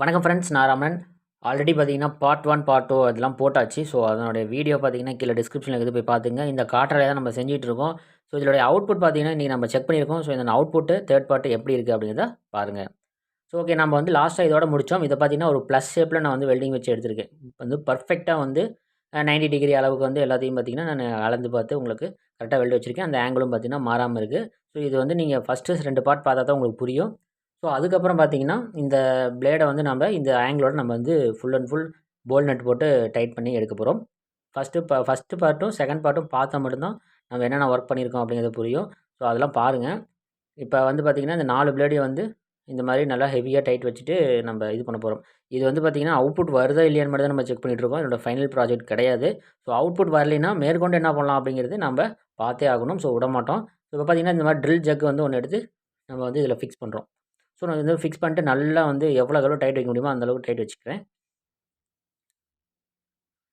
வணக்கம் ஃப்ரெண்ட்ஸ் நான் ராமன் ஆல்ரெடி பார்த்தீங்கன்னா பார்ட் ஒன் பார்ட் டூ அதெல்லாம் போட்டாச்சு. ஸோ அதனுடைய வீடியோ பார்த்தீங்கன்னா கீழே டிஸ்கிரிப்ஷனில் இருக்குது. போய் பார்த்துங்க. இந்த காற்றாலே தான் நம்ம செஞ்சுட்டு இருக்கோம். ஸோ இதோடைய அவுட்புட் பார்த்தீங்கன்னா இன்றைக்கி நம்ம செக் பண்ணியிருக்கோம். ஸோ இந்த அவுட்புட்டு தேர்ட் பார்ட்டு எப்படி இருக்குது அப்படிங்கிறத பாருங்கள் ஸோ ஓகே நம்ம வந்து லாஸ்ட்டாக இதோட முடித்தோம் இதை பார்த்தீங்கன்னா ஒரு ப்ளஸ் ஷேப்பில் நான் வந்து வெல்டிங் வச்சு எடுத்திருக்கேன். இப்போ வந்து பர்ஃபெக்டாக வந்து நைன்டி டிகிரி அளவுக்கு வந்து எல்லாத்தையும் பார்த்தீங்கன்னா நான் அளந்து பார்த்து உங்களுக்கு கரெக்டாக வெல்டு வச்சுருக்கேன். அந்த ஆங்கிளும் பார்த்தீங்கன்னா மாறாமல் இருக்குது ஸோ இது வந்து நீங்கள் ஃபஸ்ட்டு ரெண்டு பார்ட் பார்த்தா தான் உங்களுக்கு புரியும். ஸோ அதுக்கப்புறம் பார்த்தீங்கன்னா இந்த பிளேடை வந்து நம்ம இந்த ஆங்கிளோட நம்ம வந்து full and full bolt nut போட்டு டைட் பண்ணி எடுக்க போகிறோம் ஃபஸ்ட்டு ப ஃபஸ்ட்டு பார்ட்டும் செகண்ட் பார்ட்டும் பார்த்தா மட்டும்தான் நம்ம என்னென்ன ஒர்க் பண்ணியிருக்கோம் அப்படிங்கிறது புரியும். ஸோ அதெல்லாம் பாருங்கள் இப்போ வந்து பார்த்திங்கன்னா இந்த நாலு பிளேடையும் வந்து இந்த மாதிரி நல்லா ஹெவியாக டைட் வச்சுட்டு நம்ம இது பண்ண போகிறோம் இது வந்து பார்த்திங்கன்னா அவுட்புட் வருதா இல்லையான்னு மட்டும் தான் நம்ம செக் பண்ணிகிட்ருக்கோம் இதோட ஃபைனல் ப்ராஜெக்ட் கிடையாது. ஸோ அவுட்புட் வரலைன்னா மேற்கொண்டு என்ன பண்ணலாம் அப்படிங்கிறது நம்ம பார்த்தே ஆகணும். ஸோ விட மாட்டோம் இப்போ பார்த்திங்கன்னா இந்த மாதிரி ட்ரில் ஜக் வந்து ஒன்று எடுத்து நம்ம வந்து இதில் ஃபிக்ஸ் பண்ணுறோம் ஸோ நான் வந்து ஃபிக்ஸ் பண்ணிட்டு நல்லா வந்து எவ்வளோ எவ்வளோ டைட் வைக்க முடியுமோ அந்தளவுக்கு டைட் வச்சுக்கிறேன்.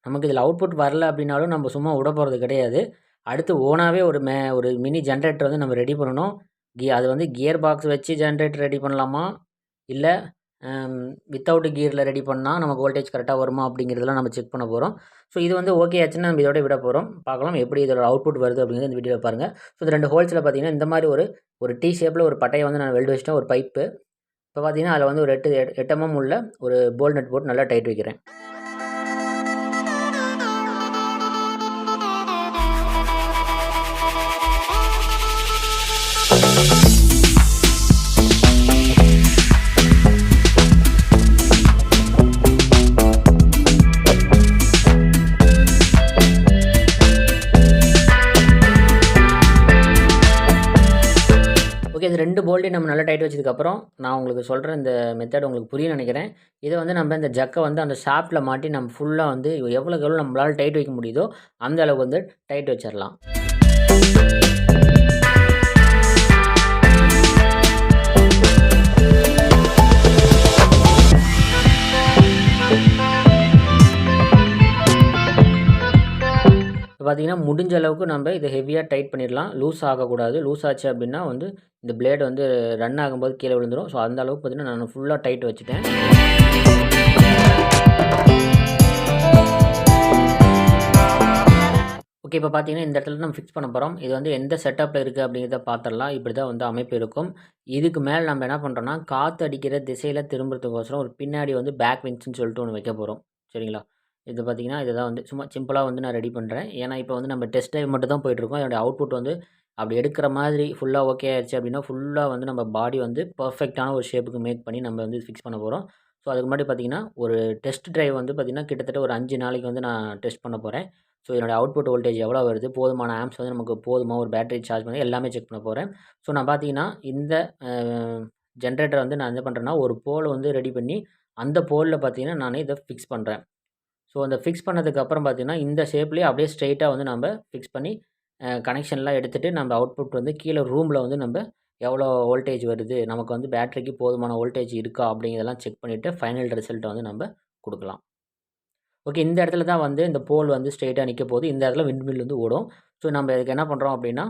நமக்கு இதில் அவுட்புட் வரல அப்படின்னாலும் நம்ம சும்மா விட போகிறது கிடையாது. அடுத்து ஓனாகவே ஒரு மே ஒரு மினி ஜென்ரேட்டர் வந்து நம்ம ரெடி பண்ணணும். கி அது வந்து கியர் பாக்ஸ் வச்சு ஜென்ரேட்டர் ரெடி பண்ணலாமா? இல்லை வித்தவுட் கியரில் ரெடி பண்ணால் நமக்கு வோல்டேஜ் கரெக்டாக வருமா அப்படிங்கிறதெல்லாம் நம்ம செக் பண்ண போகிறோம் ஸோ இது வந்து ஓகே ஆச்சுன்னா நம்ம இதோட விட போகிறோம் பார்க்கலாம் எப்படி இதோட அவுட்புட் வருது அப்படிங்கிறது இந்த வீடியோவில் பாருங்கள் ஸோ இந்த ரெண்டு ஹோல்ஸில் பார்த்தீங்கன்னா இந்த மாதிரி ஒரு ஒரு டீ ஷேப்பில் ஒரு பட்டையை வந்து நான் வெல்டு வச்சுட்டேன். ஒரு பைப்பு இப்போ பார்த்தீங்கன்னா அதில் வந்து ஒரு எட்டு எட்டமும் உள்ள ஒரு போல் நட் போட்டு நல்லா டைட் வைக்கிறேன். ஓகே இந்த ரெண்டு போல்ட்டையும் நம்ம நல்லா டைட் வச்சதுக்கப்புறம் நான் உங்களுக்கு சொல்கிற இந்த மெத்தட் உங்களுக்கு புரியும் நினைக்கிறேன். இதை வந்து நம்ம இந்த ஜக்கை வந்து அந்த ஷாப்பில் மாட்டி நம்ம ஃபுல்லாக வந்து எவ்வளோக்கு எவ்வளோ நம்மளால் டைட் வைக்க முடியுதோ அந்த அளவுக்கு வந்து டைட் வச்சிடலாம் பார்த்திங்கன்னா முடிஞ்ச அளவுக்கு நம்ம இதை ஹெவியாக டைட் பண்ணிடலாம். லூஸ் ஆகக்கூடாது. லூஸ் ஆச்சு அப்படின்னா வந்து இந்த பிளேடு வந்து ரன் ஆகும்போது கீழே விழுந்துடும் ஸோ அந்த அளவுக்கு பார்த்தீங்கன்னா நான் ஃபுல்லாக டைட் வச்சுட்டேன். ஓகே இப்போ பார்த்தீங்கன்னா இந்த இடத்துல நம்ம ஃபிக்ஸ் பண்ண போகிறோம் இது வந்து எந்த செட்டப்பில் இருக்குது அப்படிங்கிறத பார்த்துடலாம். இப்படி தான் வந்து அமைப்பு இருக்கும். இதுக்கு மேலே நம்ம என்ன பண்ணுறோன்னா காற்று அடிக்கிற திசையில் திரும்புறதுக்கோசரம் ஒரு பின்னாடி வந்து பேக் விங்ஸ்னு சொல்லிட்டு ஒன்று வைக்க போகிறோம் சரிங்களா? இது பார்த்திங்கன்னா இதுதான் வந்து சும்மா சிம்பிளாக வந்து நான் ரெடி பண்ணுறேன் ஏன்னா இப்போ வந்து நம்ம டெஸ்ட் டைம் மட்டும் தான் போயிட்டுருக்கோம். என்னோடய அவுட்புட் வந்து அப்படி எடுக்கிற மாதிரி ஃபுல்லாக ஓகே ஆயிடுச்சு அப்படின்னா ஃபுல்லாக வந்து நம்ம பாடி வந்து பர்ஃபெக்டான ஒரு ஷேப்புக்கு மேக் பண்ணி நம்ம வந்து ஃபிக்ஸ் பண்ண போகிறோம் ஸோ அதுக்கு முன்னாடி பார்த்திங்கன்னா ஒரு டெஸ்ட் ட்ரைவ் வந்து பார்த்திங்கன்னா கிட்டத்தட்ட ஒரு அஞ்சு நாளைக்கு வந்து நான் டெஸ்ட் பண்ண போகிறேன் ஸோ என்னோடய அவுட்புட் வோல்டேஜ் எவ்வளோ வருது போதுமான ஆம்ஸ் வந்து நமக்கு போதுமா ஒரு பேட்டரி சார்ஜ் பண்ணி எல்லாமே செக் பண்ண போகிறேன் ஸோ நான் பார்த்தீங்கன்னா இந்த ஜென்ரேட்டர் வந்து நான் என்ன பண்ணுறேன்னா ஒரு போல் வந்து ரெடி பண்ணி அந்த போலில் பார்த்தீங்கன்னா நான் இதை ஃபிக்ஸ் பண்ணுறேன் ஸோ அந்த ஃபிக்ஸ் பண்ணதுக்கப்புறம் பார்த்திங்கன்னா பார்த்தீங்கன்னா இந்த ஷேப்லேயே அப்படியே ஸ்ட்ரைட்டாக வந்து நம்ம ஃபிக்ஸ் பண்ணி கனெக்ஷன்லாம் எடுத்துகிட்டு நம்ம அவுட்புட் வந்து கீழே ரூமில் வந்து நம்ம எவ்வளோ வோல்டேஜ் வருது நமக்கு வந்து பேட்டரிக்கு போதுமான வோல்டேஜ் இருக்கா அப்படிங்கிறதெல்லாம் செக் பண்ணிவிட்டு ஃபைனல் ரிசல்ட்டை வந்து நம்ம கொடுக்கலாம். ஓகே இந்த இடத்துல தான் வந்து இந்த போல் வந்து ஸ்ட்ரெயிட்டாக நிற்க போது இந்த இடத்துல விண்ட்மில் வந்து ஓடும். ஸோ நம்ம இதுக்கு என்ன பண்ணுறோம் அப்படின்னா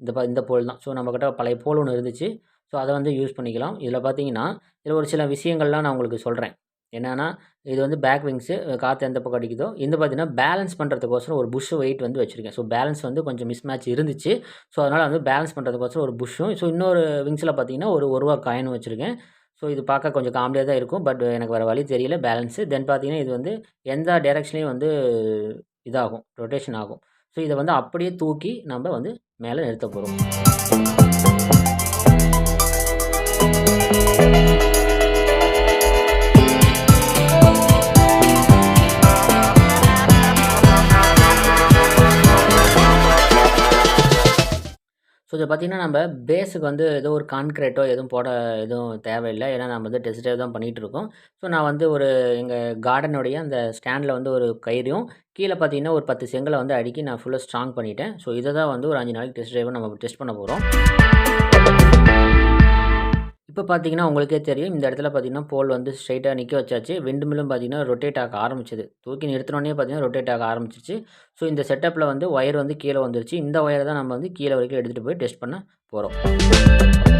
இந்த ப இந்த போல் தான். ஸோ நம்மக்கிட்ட பழைய போல் ஒன்று இருந்துச்சு. ஸோ அதை வந்து யூஸ் பண்ணிக்கலாம். இதில் பார்த்தீங்கன்னா இதில் ஒரு சில விஷயங்கள்லாம் நான் உங்களுக்கு சொல்கிறேன் என்னென்னா இது வந்து பேக் விங்ஸு காற்று எந்த பக்கம் அடிக்குதோ இந்த பார்த்திங்கன்னா பேலன்ஸ் பண்ணுறதுக்கோசரம் ஒரு புஷ் வெயிட் வந்து வச்சுருக்கேன். ஸோ பேலன்ஸ் வந்து கொஞ்சம் மிஸ் மேட்ச் இருந்துச்சு. ஸோ அதனால் வந்து பேலன்ஸ் பண்ணுறதுக்கோசரம் ஒரு புஷ்ஷும் ஸோ இன்னொரு விங்ஸில் பார்த்தீங்கன்னா ஒரு ஒரு ரூபா காயினும் வச்சுருக்கேன். ஸோ இது பார்க்க கொஞ்சம் காமெடியாக தான் இருக்கும் பட் எனக்கு வேறு வழி தெரியல பேலன்ஸு தென் பார்த்தீங்கன்னா இது வந்து எந்த டேரெக்ஷன்லேயும் வந்து இதாகும் ரொட்டேஷன் ஆகும். ஸோ இதை வந்து அப்படியே தூக்கி நம்ம வந்து மேலே நிறுத்த போகிறோம் இது பார்த்திங்கன்னா நம்ம பேஸுக்கு வந்து ஏதோ ஒரு கான்க்ரீட்டோ எதுவும் போட எதுவும் தேவையில்லை. ஏன்னா நம்ம வந்து டெஸ்ட் ட்ரைவ் தான் பண்ணிகிட்ருக்கோம் ஸோ நான் வந்து ஒரு எங்கள் கார்டனுடைய அந்த ஸ்டாண்டில் வந்து ஒரு கயிறையும் கீழே பார்த்தீங்கன்னா ஒரு பத்து செங்கலை வந்து அடுக்கி நான் ஃபுல்லாக ஸ்ட்ராங் பண்ணிட்டேன். ஸோ இதை தான் வந்து ஒரு அஞ்சு நாளைக்கு டெஸ்ட் ட்ரைவை நம்ம டெஸ்ட் பண்ண போகிறோம் இப்போ பார்த்தீங்கன்னா உங்களுக்கே தெரியும். இந்த இடத்துல பார்த்தீங்கன்னா போல் வந்து ஸ்ட்ரைட்டாக நிற்க வச்சாச்சு. விண்டு மில்லும் பார்த்தீங்கன்னா ரொட்டேட் ஆக ஆரம்பிச்சது. தூக்கி நிறுத்தினோடனே பார்த்தீங்கன்னா ரொட்டேட் ஆக ஆரம்பிச்சிச்சு ஸோ இந்த செட்டப்பில் வந்து ஒயர் வந்து கீழே வந்துருச்சு. இந்த ஒயரை தான் நம்ம வந்து கீழே வரைக்கும் எடுத்துகிட்டு போய் டெஸ்ட் பண்ண போகிறோம்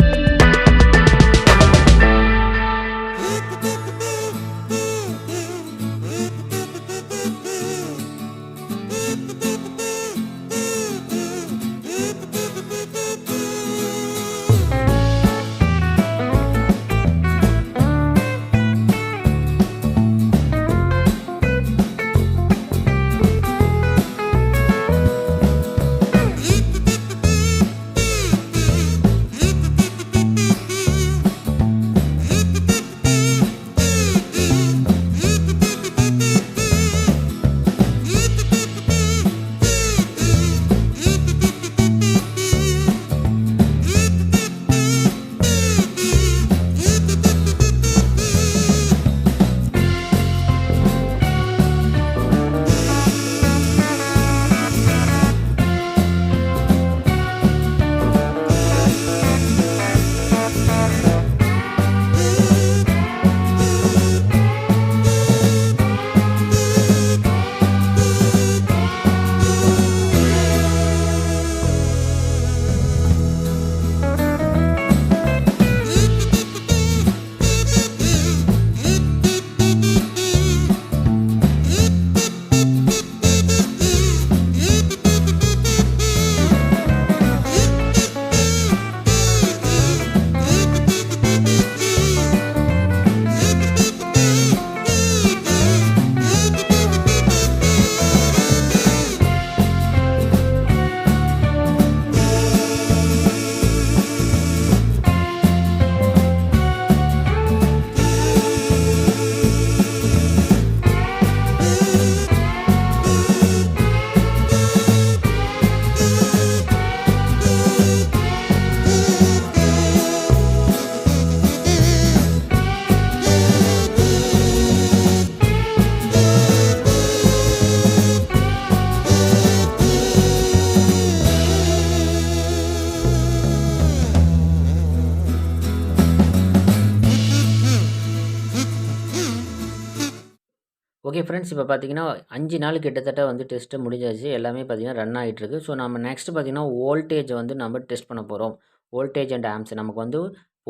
ஓகே ஃப்ரெண்ட்ஸ் இப்போ பார்த்தீங்கன்னா அஞ்சு நாள் கிட்டத்தட்ட வந்து டெஸ்ட்டு முடிஞ்சாச்சு. எல்லாமே பார்த்தீங்கன்னா ரன் ஆயிட்டுருக்கு. ஸோ நம்ம நெக்ஸ்ட் பார்த்தீங்கன்னா வோல்டேஜ் வந்து நம்ம டெஸ்ட் பண்ண போகிறோம் வோல்டேஜ் அண்ட் ஆம்ஸ் நமக்கு வந்து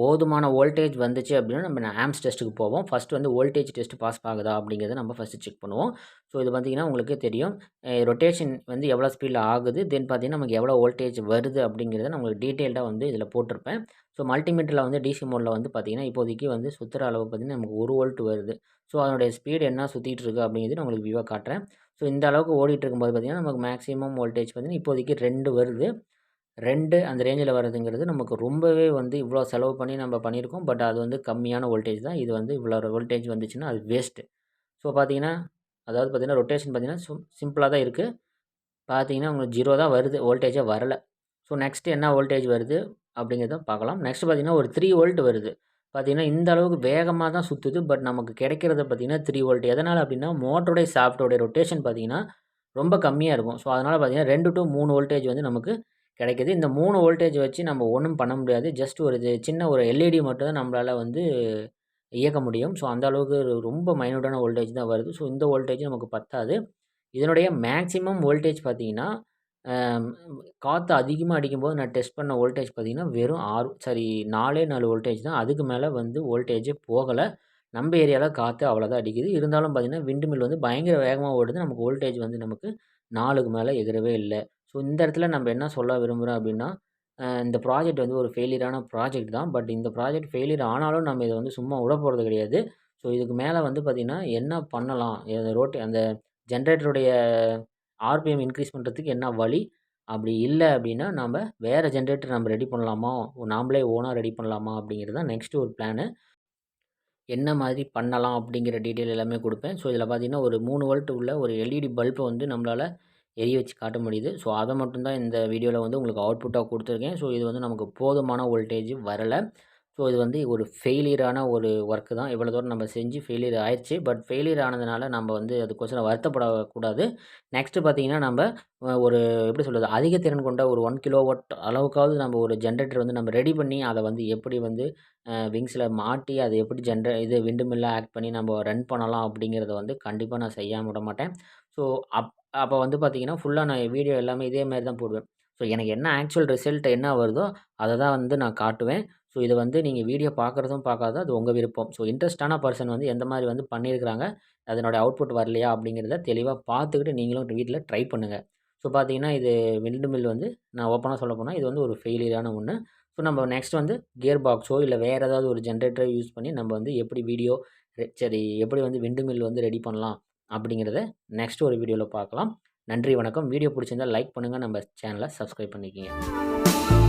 போதுமான வோல்டேஜ் வந்துச்சு அப்படின்னா நம்ம ஆம்ஸ் டெஸ்ட்டுக்கு போவோம். ஃபஸ்ட் வந்து வோல்டேஜ் டெஸ்ட் பாஸ் ஆகுதா அப்படிங்கிறத நம்ம ஃபர்ஸ்ட்டு செக் பண்ணுவோம். ஸோ இது பார்த்திங்கன்னா உங்களுக்கு தெரியும். ரொட்டேஷன் வந்து எவ்வளோ ஸ்பீடில் ஆகுது, தென் பார்த்தீங்கன்னா நமக்கு எவ்வளோ வோல்டேஜ் வருது அப்படிங்கிறத நான் உங்களுக்கு டீட்டெயில்டாக வந்து இதில் போட்டிருப்பேன். ஸோ மல்டிமீட்டரில் வந்து டிசி மோடில் வந்து பார்த்தீங்கன்னா, இப்போதைக்கு வந்து சுற்றுற அளவு பார்த்தீங்கன்னா, நமக்கு ஒரு வோல்ட் வருது. ஸோ அதனுடைய ஸ்பீடு என்ன சுற்றிட்டு இருக்குது அப்படிங்கிறது நான் உங்களுக்கு வியூவாக காட்டுறேன். ஸோ இந்த அளவுக்கு ஓடிட்டு இருக்கும்போது பார்த்தீங்கன்னா, நமக்கு மேக்ஸிமம் வோல்டேஜ் பார்த்திங்கன்னா இப்போதைக்கு ரெண்டு வருது. ரெண்டு அந்த ரேஞ்சில் வருதுங்கிறது நமக்கு ரொம்பவே வந்து இவ்வளோ செலவு பண்ணி நம்ம பண்ணியிருக்கோம். பட் அது வந்து கம்மியான வோல்டேஜ் தான். இது வந்து இவ்வளோ வோல்டேஜ் வந்துச்சுன்னா அது வேஸ்ட்டு. ஸோ பார்த்தீங்கன்னா, அதாவது பார்த்தீங்கன்னா, ரொட்டேஷன் பார்த்தீங்கன்னா, சிம் சிம்பிளாக தான் இருக்குது பார்த்தீங்கன்னா, உங்களுக்கு ஜீரோ தான் வருது. வோல்டேஜே வரல. ஸோ நெக்ஸ்ட்டு என்ன வோல்டேஜ் வருது அப்படிங்கிறத பார்க்கலாம். நெக்ஸ்ட் பார்த்தீங்கன்னா, ஒரு த்ரீ வோல்ட் வருது. பார்த்திங்கன்னா இந்த அளவுக்கு வேகமாக தான் சுற்றுது பட் நமக்கு கிடைக்கிறது பார்த்தீங்கன்னா, த்ரீ வோல்ட். எதனால் அப்படின்னா, மோட்டருடைய சாஃப்டோடைய ரொட்டேஷன் பார்த்திங்கன்னா ரொம்ப கம்மியாக இருக்கும். ஸோ அதனால் பார்த்திங்கன்னா ரெண்டு டு மூணு வோல்டேஜ் வந்து நமக்கு கிடைக்கிது இந்த மூணு வோல்டேஜ் வச்சு நம்ம ஒன்றும் பண்ண முடியாது. ஜஸ்ட் ஒரு இது சின்ன ஒரு எல்இடி மட்டும் தான் நம்மளால் வந்து இயக்க முடியும். ஸோ அந்த அளவுக்கு ரொம்ப மைனூட்டான வோல்டேஜ் தான் வருது. ஸோ இந்த வோல்டேஜ் நமக்கு பத்தாது. இதனுடைய மேக்ஸிமம் வோல்டேஜ் பார்த்தீங்கன்னா, காற்று அதிகமாக அடிக்கும்போது நான் டெஸ்ட் பண்ண வோல்டேஜ் பார்த்தீங்கன்னா, வெறும் ஆறு சாரி 4 4 வோல்டேஜ் தான். அதுக்கு மேலே வந்து வோல்டேஜே போகலை நம்ம ஏரியாவில் காற்று அவ்வளோதான் அடிக்குது. இருந்தாலும் பார்த்தீங்கன்னா, விண்டு மில் வந்து பயங்கர வேகமாக ஓடுது. நமக்கு வோல்டேஜ் வந்து நமக்கு நாலுக்கு மேலே எகிறவே இல்லை ஸோ இந்த இடத்துல நம்ம என்ன சொல்ல விரும்புகிறோம் அப்படின்னா, இந்த ப்ராஜெக்ட் வந்து ஒரு ஃபெயிலியரான ப்ராஜெக்ட் தான். பட் இந்த ப்ராஜெக்ட் ஃபெயிலியர் ஆனாலும் நம்ம இதை வந்து சும்மா விட போகிறது கிடையாது. ஸோ இதுக்கு மேலே வந்து பார்த்திங்கன்னா என்ன பண்ணலாம்? ரோட்டு ரோட் அந்த ஜென்ரேட்டருடைய ஆர்பிஎம் இன்க்ரீஸ் பண்ணுறதுக்கு என்ன வழி? அப்படி இல்லை அப்படின்னா, நம்ம வேற ஜென்ரேட்டர் நம்ம ரெடி பண்ணலாமா? நாம்ளே ஓனாக ரெடி பண்ணலாமா? அப்படிங்கிறது தான் நெக்ஸ்ட்டு ஒரு பிளானு. என்ன மாதிரி பண்ணலாம் அப்படிங்கிற டீட்டெயில் எல்லாமே கொடுப்பேன் ஸோ இதில் பார்த்தீங்கன்னா, ஒரு மூணு வோல்ட் உள்ள ஒரு எல்இடி பல்பை வந்து நம்மளால் எரிய வச்சு காட்ட முடியுது. ஸோ அதை மட்டும்தான் இந்த வீடியோவில் வந்து உங்களுக்கு அவுட்புட்டாக கொடுத்துருக்கேன் ஸோ இது வந்து நமக்கு போதுமான வோல்டேஜ் வரல. ஸோ இது வந்து ஒரு ஃபெயிலியரான ஒரு ஒர்க்கு தான். இவ்வளோ தூரம் நம்ம செஞ்சு ஃபெயிலியர் ஆயிடுச்சு பட் ஃபெயிலியர் ஆனதுனால நம்ம வந்து அதுக்கோசரம் வருத்தப்படக்கூடாது. நெக்ஸ்ட்டு பார்த்தீங்கன்னா, நம்ம ஒரு எப்படி சொல்கிறது அதிக திறன் கொண்ட ஒரு 1 கிலோவாட் அளவுக்காவது நம்ம ஒரு ஜென்ரேட்டர் வந்து நம்ம ரெடி பண்ணி, அதை வந்து எப்படி வந்து விங்ஸில் மாட்டி, அதை எப்படி ஜென்ர இது விண்டுமில்லாக ஆக்ட் பண்ணி நம்ம ரன் பண்ணலாம் அப்படிங்கிறத வந்து கண்டிப்பாக நான் செய்யாம விடமாட்டேன். ஸோ அப் அப்போ வந்து பார்த்திங்கன்னா ஃபுல்லாக நான் வீடியோ எல்லாமே இதே மாதிரி தான் போடுவேன். ஸோ எனக்கு என்ன ஆக்சுவல் ரிசல்ட் என்ன வருதோ, அதை தான் வந்து நான் காட்டுவேன். ஸோ இதை வந்து நீங்கள் வீடியோ பார்க்குறதும் பார்க்காததும் அது உங்கள் விருப்பம். ஸோ இன்ட்ரெஸ்ட்டான பர்சன் வந்து எந்த மாதிரி வந்து பண்ணியிருக்கிறாங்க, அதனுடைய அவுட்புட் வரலையா அப்படிங்கிறத தெளிவாக பார்த்துக்கிட்டு நீங்களும் வீட்டில் ட்ரை பண்ணுங்கள் ஸோ பார்த்தீங்கன்னா, இது விண்டு மில் வந்து நான் ஓப்பனாக சொல்ல போனால் இது வந்து ஒரு ஃபெயிலியரான ஒன்று ஸோ நம்ம நெக்ஸ்ட் வந்து கியர் பாக்ஸோ இல்லை வேறு ஏதாவது ஒரு ஜென்ரேட்டரோ யூஸ் பண்ணி நம்ம வந்து எப்படி வீடியோ சரி எப்படி வந்து விண்டு மில் வந்து ரெடி பண்ணலாம் அப்படிங்கிறத நெக்ஸ்ட் ஒரு வீடியோவில் பார்க்கலாம். நன்றி, வணக்கம். வீடியோ பிடிச்சிருந்தால் லைக் பண்ணுங்கள் நம்ம சேனலை சப்ஸ்கிரைப் பண்ணிக்கங்க.